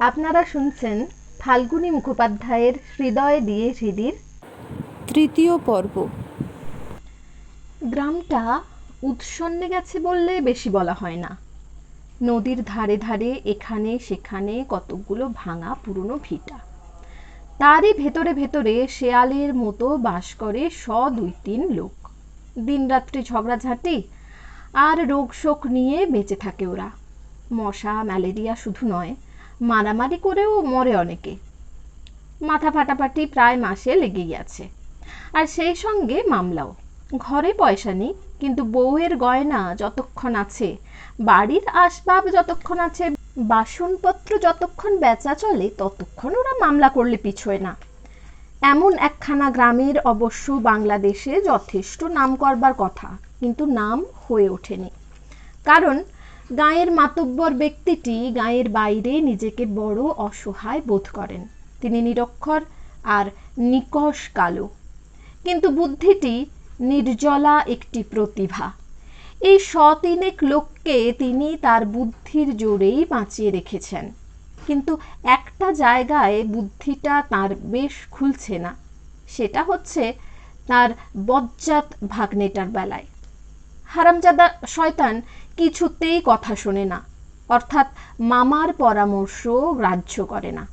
আপনারা শুনছেন ফাল্গুনী মুখোপাধ্যায়ের হৃদয় দিয়ে হৃদির তৃতীয় পর্ব। গ্রামটা উৎসন্নে গেছে বললে বেশি বলা হয় না। নদীর ধারে ধারে এখানে সেখানে কতকগুলো ভাঙা পুরনো ভিটা। তারই ভেতরে ভেতরে শেয়ালের মতো বাস করে শ দুই তিন লোক। দিনরাত্রি ঝগড়াঝাঁটি আর রোগ শোক নিয়ে বেঁচে থাকে ওরা। মশা ম্যালেরিয়া শুধু নয় মারামারি করেও মরে অনেকে। মাথা ফাটাফাটি প্রায় মাসে লেগেই আছে। আর সেই সঙ্গে মামলাও। ঘরে পয়সা নেই, কিন্তু বউয়ের গয়না যতক্ষণ আছে, বাড়ির আসবাব যতক্ষণ আছে, বাসনপত্র যতক্ষণ বেচা চলে, ততক্ষণ ওরা মামলা করলে পিছোয় না। এমন একখানা গ্রামের অবশ্য বাংলাদেশে যথেষ্ট নাম করবার কথা, কিন্তু নাম হয়ে ওঠেনি। কারণ গাঁয়ের মাতব্বর ব্যক্তিটি গাঁয়ের বাইরে নিজেকে বড় অসহায় বোধ করেন। তিনি নিরক্ষর আর নিকষ কালো। কিন্তু বুদ্ধিটি নির্জলা একটি প্রতিভা। এই শতিনেক লোককে তিনি তার বুদ্ধির জোরেই বাঁচিয়ে রেখেছেন। কিন্তু একটা জায়গায় বুদ্ধিটা তার বেশ খুলছে না। সেটা হচ্ছে তার বজ্জাত ভাগ্নেটার বেলায়। হারামজাদা শয়তান কিছুতেই কথা শোনে না। অর্থাৎ মামার পরামর্শ গ্রাহ্য করে না।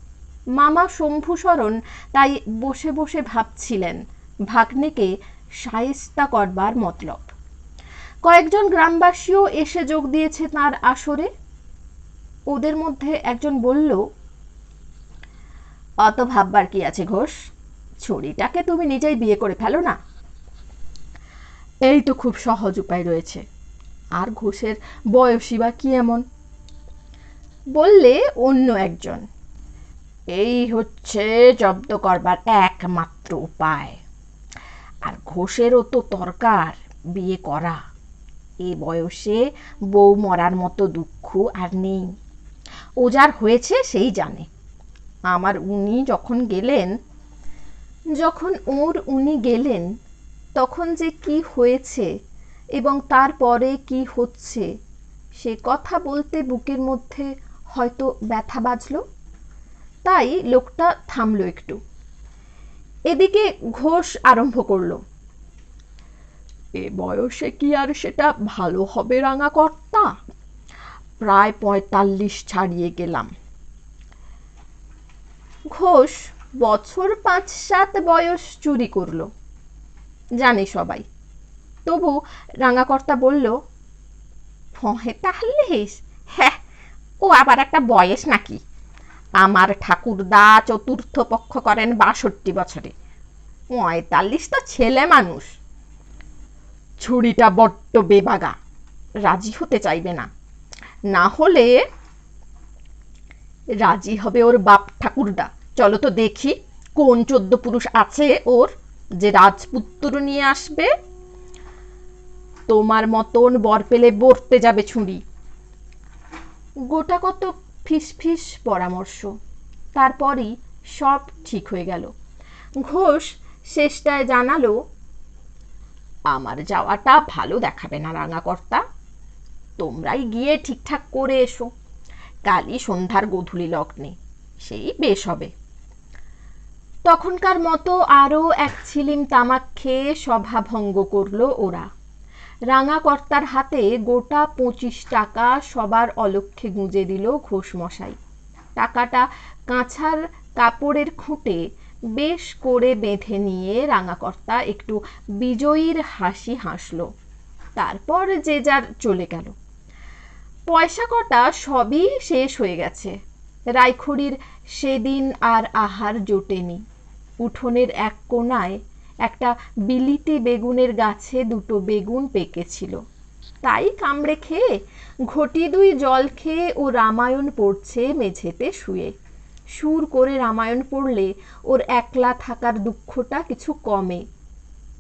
মামা শম্ভুশরণ তাই বসে বসে ভাবছিলেন, ভাগ্নেকে সায়েস্তা করবার মতলব। কয়েকজন গ্রামবাসীও এসে যোগ দিয়েছে তার আসরে। ওদের মধ্যে একজন বলল, অত ভাববার কি আছে ঘোষ? ছড়িটাকে তুমি নিজেই বিয়ে করে ফেলো না? এই তো খুব সহজ উপায় রয়েছে। আর ঘোষের বয়সী বা কি এমন? বললে অন্য একজন। এই হচ্ছে জব্দ করবার একমাত্র উপায়। আর ঘোষেরও তো দরকার বিয়ে করা। এ বয়সে বউ মরার মতো দুঃখ আর নেই। ও যার হয়েছে সেই জানে। আমার উনি যখন গেলেন, যখন ওর উনি গেলেন, তখন যে কি হয়েছে এবং তারপরে কি হচ্ছে? সে কথা বলতে বুকের মধ্যে হয়তো ব্যথা বাজলো। তাই লোকটা থামলো একটু। এদিকে ঘোষ আরম্ভ করল। এ বয়সে কি আর সেটা ভালো হবে রাঙা কর্তা প্রায় পঁয়তাল্লিশ ছাড়িয়ে গেলাম। ঘোষ বছর পাঁচ সাত বয়স চুরি করল। জানে সবাই। তবু রাঙাকর্তা বলল পঁয়তাল্লিশ হ্যাঁ ও আবার একটা বয়স নাকি? আমার ঠাকুরদা চতুর্থ পক্ষ করেন বাষট্টি বছরে। পঁয়তাল্লিশ তো ছেলে মানুষ। ছুরিটা বড্ড বেবাগা, রাজি হতে চাইবে না। না হলে রাজি হবে ওর বাপ ঠাকুরদা। চলো তো দেখি কোন চোদ্দ পুরুষ আছে ওর যে রাজপুত্র নিয়ে আসবে তোমার মতন বর পেলে বরতে যাবে ছুরি। গোটা কত ফিস ফিস পরামর্শ। তারপরই সব ঠিক হয়ে গেল। ঘোষ শেষটায় জানালো, আমার যাওয়াটা ভালো দেখাবে না রাঙাকর্তা। তোমরাই গিয়ে ঠিকঠাক করে এসো। কালই সন্ধ্যার গধূলি লগ্নে। সেই বেশ হবে। তখনকার মতো আরও এক ছিলিম তামাক খেয়ে সভা ভঙ্গ করল ওরা। রাঙা কর্তার হাতে গোটা পঁচিশ টাকা সবার অলক্ষ্যে গুঁজে দিল ঘোষ মশাই টাকাটা কাঁচার কাপড়ের খুঁটে বেশ করে বেঁধে নিয়ে রাঙাকর্তা একটু বিজয়ীর হাসি হাসল। তারপর যে যার চলে গেল। পয়সা কটা সবই শেষ হয়ে গেছে। রায়খড়ির সেদিন আর আহার জোটেনি। উঠোনের এক কোনায় একটা বিলিতি বেগুনের গাছে দুটো বেগুন পেকেছিল। তাই কামড়ে খেয়ে, ঘটি দুই জল খেয়ে ও রামায়ণ পড়ছে মেঝেতে শুয়ে। সুর করে রামায়ণ পড়লে ওর একলা থাকার দুঃখটা কিছু কমে।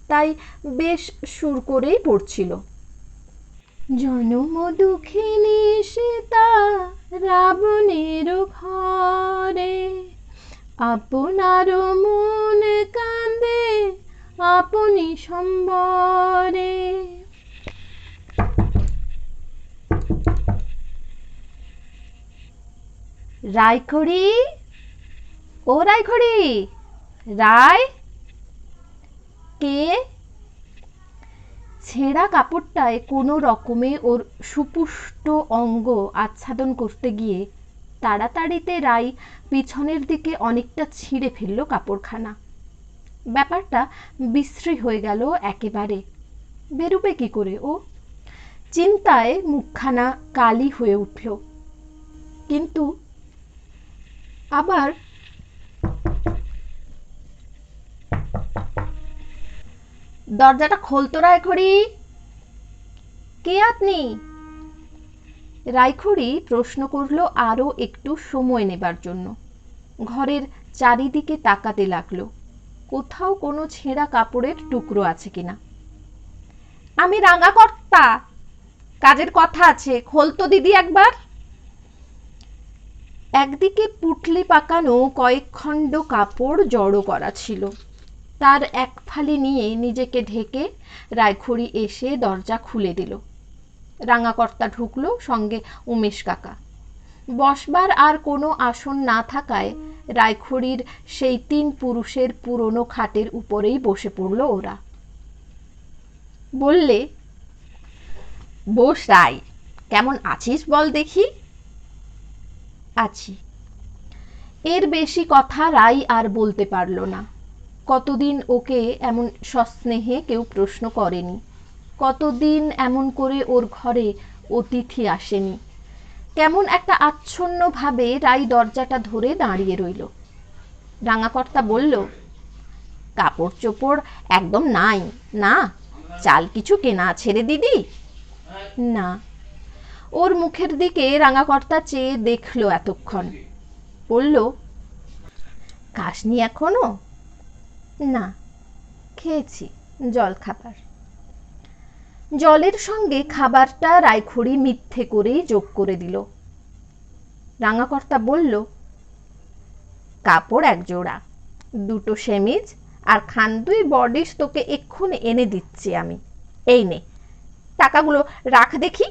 তাই বেশ সুর করেই পড়ছিল। জনম দুঃখিনী সীতা রাবণের ঘরে। আপনার মন কান্দে আপনি সম্বরে। রায়খড়ি? ও রায়খড়ি, রায়, কে? ছেঁড়া কাপড়টায় কোনো রকমে ওর সুপুষ্ট অঙ্গ আচ্ছাদন করতে গিয়ে তাড়াতাড়িতে রাই পিছনের দিকে অনেকটা ছিঁড়ে ফেলল কাপড়খানা। ব্যাপারটা বিশ্রী হয়ে গেল একেবারে। বেরুবে কি করে ও? চিন্তায় মুখখানা কালি হয়ে উঠল। কিন্তু আবার দরজাটা খোলতো রায়খড়ি কে আপনি? রায়খড়ি প্রশ্ন করল আরও একটু সময় নেবার জন্য। ঘরের চারিদিকে তাকাতে লাগল। কোথাও কোনো ছেঁড়া কাপড়ের টুকরো আছে কিনা? আমি রাঙা কর্তা কাজের কথা আছে। খোলতো দিদি একবার। একদিকে পুটলি পাকানো কয়েক খণ্ড কাপড় জড়ো করা ছিল। তার এক ফালি নিয়ে নিজেকে ঢেকে রায়খড়ি এসে দরজা খুলে দিল। রাঙাকর্তা ঢুকলো সঙ্গে উমেশ কাকা। বসবার আর কোনো আসন না থাকায় রায়খড়ির সেই তিন পুরুষের পুরনো খাটের উপরেই বসে পড়ল ওরা। বললে, বস রাই কেমন আছিস বল দেখি? আছি। এর বেশি কথা রাই আর বলতে পারল না। কতদিন ওকে এমন সস্নেহে কেউ প্রশ্ন করেনি। কতদিন এমন করে ওর ঘরে অতিথি আসেনি। কেমন একটা আচ্ছন্ন ভাবে রাই দরজাটা ধরে দাঁড়িয়ে রইল। রাঙাকর্তা বলল কাপড় চোপড় একদম নাই। না, চাল কিছু কেনা ছেড়ে দিদি? না। ওর মুখের দিকে রাঙাকর্তা চেয়ে দেখল এতক্ষণ। বলল খাসনি এখনও? না, খেয়েছি, জল খাবার। জলের সঙ্গে খাবারটা রায়খড়ি মিথ্যে করেই যোগ করে দিল। রাঙাকর্তা বলল, কাপড় এক জোড়া দুটো সেমিজ আর খান দুই বডিস তোকে এক্ষুনি এনে দিচ্ছি আমি। এই নে, টাকাগুলো রাখ দেখি।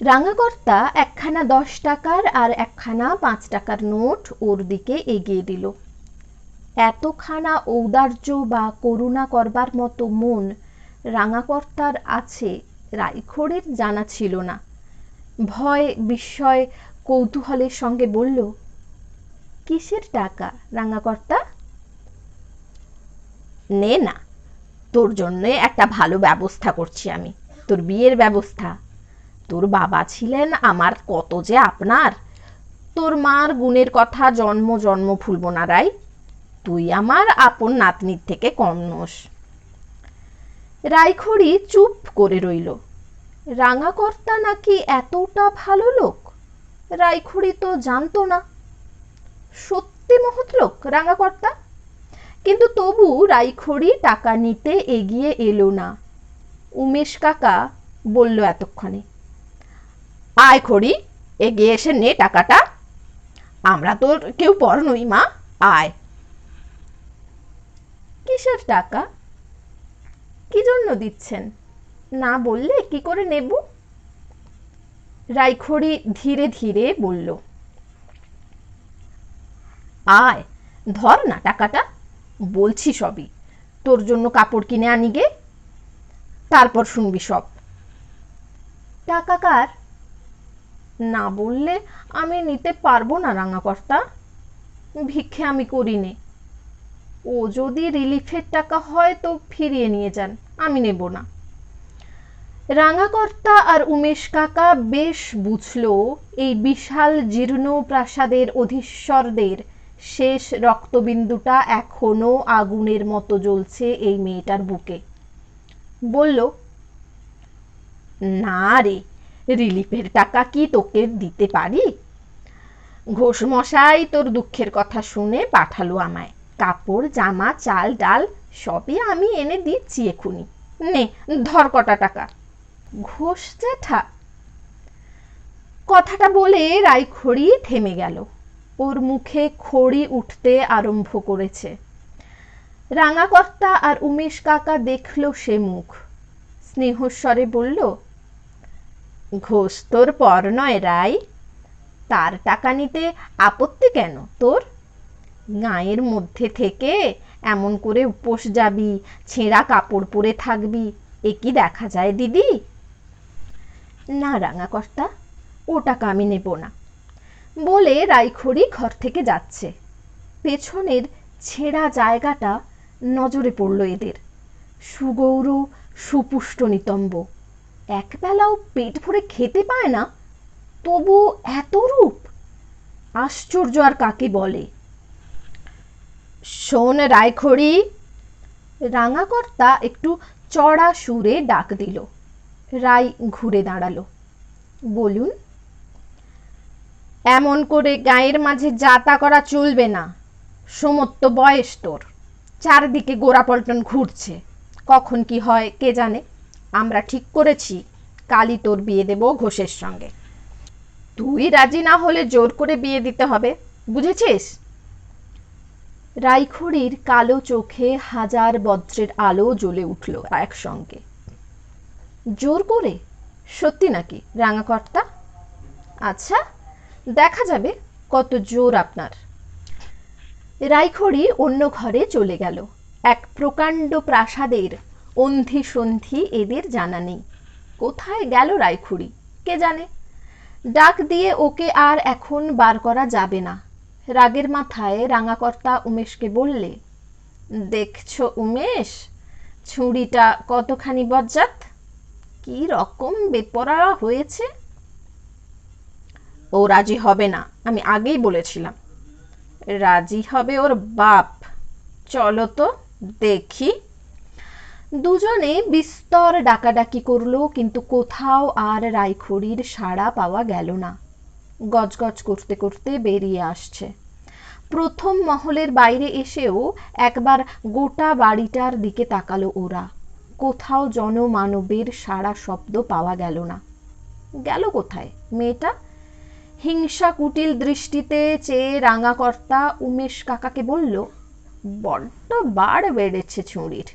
রাঙাকর্তা একখানা দশ টাকার আর একখানা পাঁচ টাকার নোট ওর দিকে এগিয়ে দিল। এতখানা ঔদার্য বা করুণা করবার মতো মন রাঙাকর্তার আছে রাইখড়ের জানা ছিল না। ভয়, বিস্ময়, কৌতূহলের সঙ্গে বলল, কিসের টাকা, রাঙাকর্তা? নে না, তোর জন্য একটা ভালো ব্যবস্থা করছি আমি, তোর বিয়ের ব্যবস্থা। তোর বাবা ছিলেন আমার কত যে আপনার। তোর মার গুণের কথা জন্ম জন্ম ভুলব না রাই তুই আমার আপন নাতনির থেকে কম রাইখড়ি চুপ করে রইল। রাঙাকর্তা নাকি এতটা ভালো লোক? রাইখড়ি তো জানতো না। সত্যি মহৎ লোক রাঙাকর্তা। কিন্তু তবু রাইখড়ি টাকা নিতে এগিয়ে এলো না। উমেশ কাকা বলল এতক্ষণে, আয় খড়ি, এগিয়ে এসে নে টাকাটা। আমরা তোর কেউ পর নই মা, আয়। কিসের টাকা? কি জন্য দিচ্ছেন? না বললে কি করে নেব? রাইখড়ি ধীরে ধীরে বলল, আয়, ধর না টাকাটা, বলছি সবই। তোর জন্য কাপড় কিনে আনি গে, তারপর শুনবি সব। টাকা কার? না বললে আমি নিতে পারব না রাঙাকর্তা। ভিক্ষে আমি করি নে ও যদি রিলিফের টাকা হয় তো ফিরিয়ে নিয়ে যান, আমি নেব না। রাঙাকর্তা আর উমেশ কাকা বেশ বুঝল এই বিশাল জীর্ণ প্রাসাদের অধীশ্বরদের শেষ রক্তবিন্দুটা এখনও আগুনের মতো জ্বলছে এই মেয়েটার বুকে। বলল, না রে, রিলিফের টাকা কি তোকে দিতে পারি? ঘোষ মশাই তোর দুঃখের কথা শুনে পাঠালো আমায়। কাপড়, জামা, চাল, ডাল সবই আমি এনে দিচ্ছি এখুনি। নে, ধর কটা টাকা। ঘোষ জ্যাঠা। কথাটা বলে রাইখড়ি থেমে গেল। ওর মুখে খড়ি উঠতে আরম্ভ করেছে। রাঙাকর্তা আর উমেশ কাকা দেখল সে মুখ। স্নেহস্বরে বলল, ঘোষ তোর পর নয় রাই তার টাকা নিতে আপত্তি কেন তোর? গায়ের মধ্যে থেকে এমন করে উপোস যাবি, ছেঁড়া কাপড় পরে থাকবি। এ কি দেখা যায়, দিদি? না রাঙা কর্তা, ও টাকা আমি নেব না। বলে রাইখড়ি ঘর থেকে যাচ্ছে। পেছনের ছেঁড়া জায়গাটা নজরে পড়ল এদের। সুগৌর, সুপুষ্ট নিতম্ব। একবেলাও পেট ভরে খেতে পায় না তবু এত রূপ। আশ্চর্য আর কাকে বলে? শোন রায়খড়ি। রাঙাকর্তা একটু চড়া সুরে ডাক দিল। রায় ঘুরে দাঁড়াল। বলুন, এমন করে গায়ের মাঝে যাতা করা চলবে না। সমত্ত বয়স তোর। চারদিকে গোড়াপল্টন ঘুরছে। কখন কি হয় কে জানে? আমরা ঠিক করেছি। কালই তোর বিয়ে দেব ঘোষের সঙ্গে। তুই রাজি না হলে জোর করে বিয়ে দিতে হবে। বুঝেছিস? রাইখড়ির কালো চোখে হাজার বজ্রের আলো জ্বলে উঠল একসঙ্গে। জোর করে? সত্যি নাকি, রাঙাকর্তা? আচ্ছা দেখা যাবে কত জোর আপনার। রাইখড়ি অন্য ঘরে চলে গেল। এক প্রকাণ্ড প্রাসাদের অন্ধি সন্ধি এদের জানা নেই। কোথায় গেল রাইখুড়ি কে জানে? ডাক দিয়ে ওকে আর এখন বার করা যাবে না। রাগের মাথায় রাঙাকর্তা উমেশকে বললে, দেখছ উমেশ, ছুরিটা কতখানি বজ্জাত? কি রকম বেপরা হয়েছে? ও রাজি হবে না, আমি আগেই বলেছিলাম। রাজি হবে ওর বাপ। চলো তো, দেখি। দুজনে বিস্তর ডাকাডাকি করল, কিন্তু কোথাও আর রাইখড়ির সাড়া পাওয়া গেল না। গজগজ করতে করতে বেরিয়ে আসছে। প্রথম মহলের বাইরে এসেও একবার গোটা বাড়িটার দিকে তাকালো ওরা। কোথাও জনমানবের সাড়া শব্দ পাওয়া গেল না। গেল কোথায়? মেয়েটা? হিংসা কুটিল দৃষ্টিতে চেয়ে রাঙাকর্তা উমেশ কাকাকে বলল, বড্ড বাড় বেড়েছে ছুরির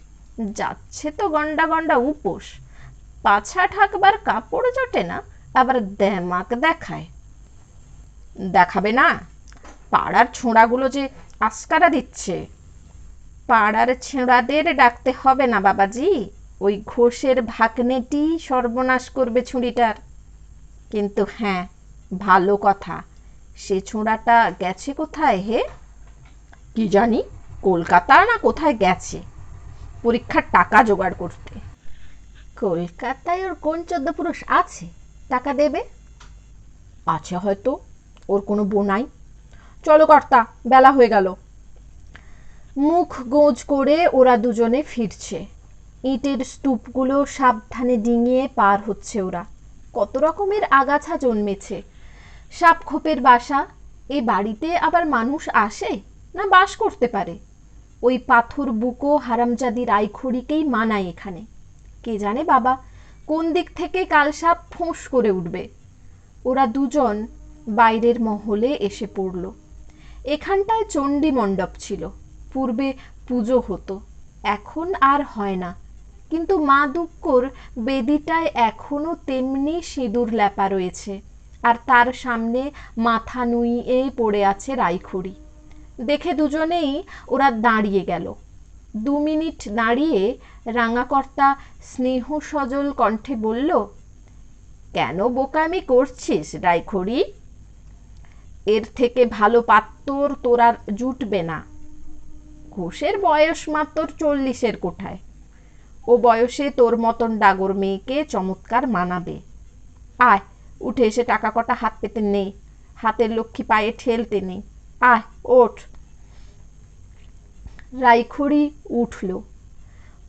যাচ্ছে তো গন্ডা গন্ডা উপোস। পাছা ঠাকবার কাপড় জোটে না, আবার দেমাক দেখায়। দেখাবে না। পাড়ার ছোঁড়াগুলো যে আস্কারা দিচ্ছে। পাড়ার ছেঁড়াদের ডাকতে হবে না বাবাজি। ওই ঘোষের ভাগ্নেটি সর্বনাশ করবে ছুরিটার কিন্তু হ্যাঁ ভালো কথা। সে ছোঁড়াটা গেছে কোথায় হে? কি জানি কলকাতা না কোথায় গেছে? পরীক্ষার টাকা জোগাড় করতে। কলকাতায় ওর কোন চোদ্দ পুরুষ আছে? টাকা দেবে? আছে হয়তো। ওর কোনো বোনাই চলো কর্তা, বেলা হয়ে গেল। মুখ গোজ করে ওরা দুজনে ফিরছে। ইটের স্তূপগুলো সাবধানে ডিঙিয়ে পার হচ্ছে ওরা। কত রকমের আগাছা জন্মেছে। সাপখোপের বাসা, এ বাড়িতে আবার মানুষ আসে না বাস করতে পারে? ওই পাথর বুকো হারামজাদি রাইখড়িকেই মানায় এখানে। কে জানে বাবা, কোন দিক থেকে কাল সাপ ফোঁস করে উঠবে? ওরা দুজন বাইরের মহলে এসে পড়ল। এখানটায় চণ্ডী মণ্ডপ ছিল। পূর্বে পুজো হতো। এখন আর হয় না। কিন্তু মা দুক্কর বেদিটায় এখনও তেমনি সিঁদুর ল্যাপা রয়েছে। আর তার সামনে মাথা নুইয়ে পড়ে আছে রাইখড়ি দেখে দুজনেই ওরা দাঁড়িয়ে গেল। দু মিনিট দাঁড়িয়ে রাঙাকর্তা স্নেহ সজল কণ্ঠে বলল, কেন বোকামি করছিস রাইখড়ি এর থেকে ভালো পাত্তর তোর আর জুটবে না। ঘোষের বয়স মাত্র চল্লিশের কোঠায়। ও বয়সে তোর মতন ডাগর মেয়েকে চমৎকার মানাবে। আয়, উঠে এসে টাকা কটা হাত পেতে নেই হাতের লক্ষ্মী পায়ে ঠেলতে নেই আয়, ওঠ। রাইখড়ি উঠল।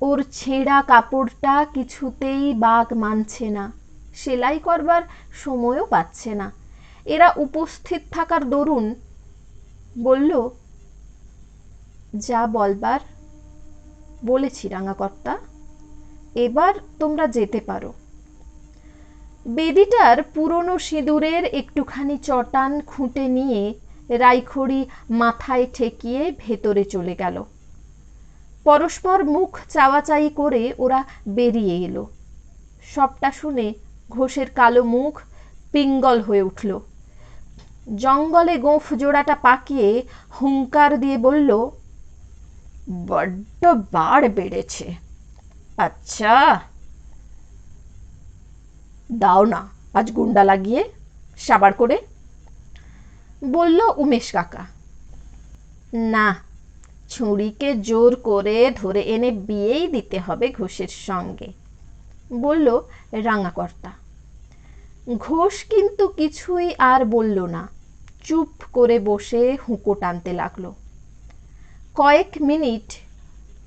ওর ছেঁড়া কাপড়টা কিছুতেই বাঘ মানছে না। সেলাই করবার সময়ও পাচ্ছে না। এরা উপস্থিত থাকার দরুন বলল, যা বলবার বলেছি, রাঙাকর্তা। এবার তোমরা যেতে পারো। বেদিটার পুরনো সিঁদুরের একটুখানি চটান খুঁটে নিয়ে রাইখড়ি মাথায় ঠেকিয়ে ভেতরে চলে গেল। পরস্পর মুখ চাওয়াচাই করে ওরা বেরিয়ে এলো। সবটা শুনে ঘোষের কালো মুখ পিঙ্গল হয়ে উঠল। জঙ্গলে গোঁফ জোড়াটা পাকিয়ে হুঙ্কার দিয়ে বলল, বড্ড বাড় বেড়েছে। আচ্ছা। দাও না, আজ গুন্ডা লাগিয়ে সাবার করে। বলল উমেশ কাকা। না, ছুরিকে জোর করে ধরে এনে বিয়েই দিতে হবে ঘোষের সঙ্গে, বলল রাঙাকর্তা। ঘোষ কিন্তু কিছুই আর বলল না। চুপ করে বসে হুঁকো টানতে লাগল। কয়েক মিনিট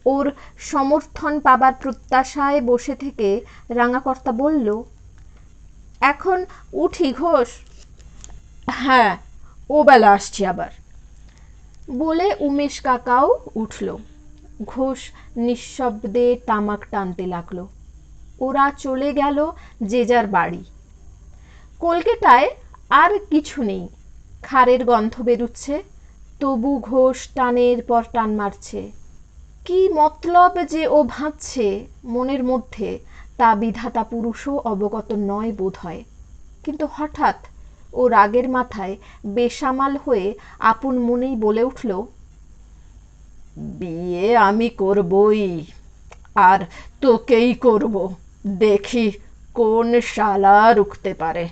ওর সমর্থন পাবার প্রত্যাশায় বসে থেকে রাঙাকর্তা বলল, এখন উঠি ঘোষ? হ্যাঁ ও বেলা আসছি আবার। বলে উমেশ কাকাও উঠল। ঘোষ নিঃশব্দে তামাক টানতে লাগল। ওরা চলে গেল যে যার বাড়ি। কলকাতায় আর কিছু নেই। খারের গন্ধ বেরুচ্ছে, তবু ঘোষ টানের পর টান মারছে। কি মতলব যে ও ভাবছে মনের মধ্যে, তা বিধাতা পুরুষও অবগত নয় বোধ হয় কিন্তু হঠাৎ ও রাগের মাথায় বেসামাল হয়ে আপন মনেই বলে উঠল, বিয়ে আমি করবই, আর তোকেই করব। দেখি কোন শালা রুখতে পারে।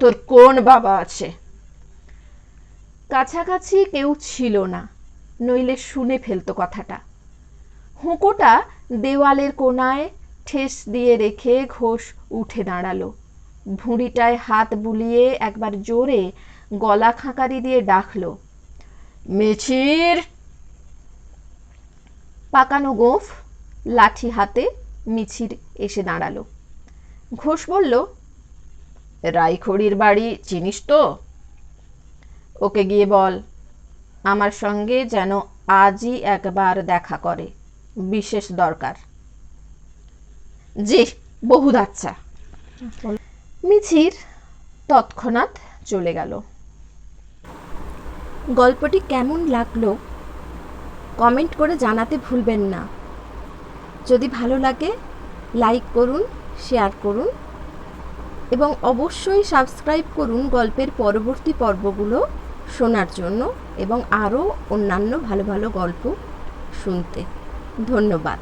তোর কোন বাবা আছে? কাছাকাছি কেউ ছিল না, নইলে শুনে ফেলতো কথাটা। হুঁকোটা দেওয়ালের কোনায় ঠেস দিয়ে রেখে ঘোষ উঠে দাঁড়াল। ভুঁড়িটায় হাত বুলিয়ে একবার জোরে গলা খাঁকারি দিয়ে ডাকল, মেছির! পাকানো গোঁফ লাঠি হাতে মিছির এসে দাঁড়াল। ঘোষ বলল রাইখড়ির বাড়ি চিনিস তো? ওকে গিয়ে বল। আমার সঙ্গে যেন আজই একবার দেখা করে, বিশেষ দরকার। জি বহুত আচ্ছা। মিছির তৎক্ষণাৎ চলে গেল। গল্পটি কেমন লাগল কমেন্ট করে জানাতে ভুলবেন না। যদি ভালো লাগে, লাইক করুন, শেয়ার করুন এবং অবশ্যই সাবস্ক্রাইব করুন গল্পের পরবর্তী পর্বগুলো। শোনার জন্য এবং আরও অন্যান্য ভালো ভালো গল্প শুনতে। ধন্যবাদ।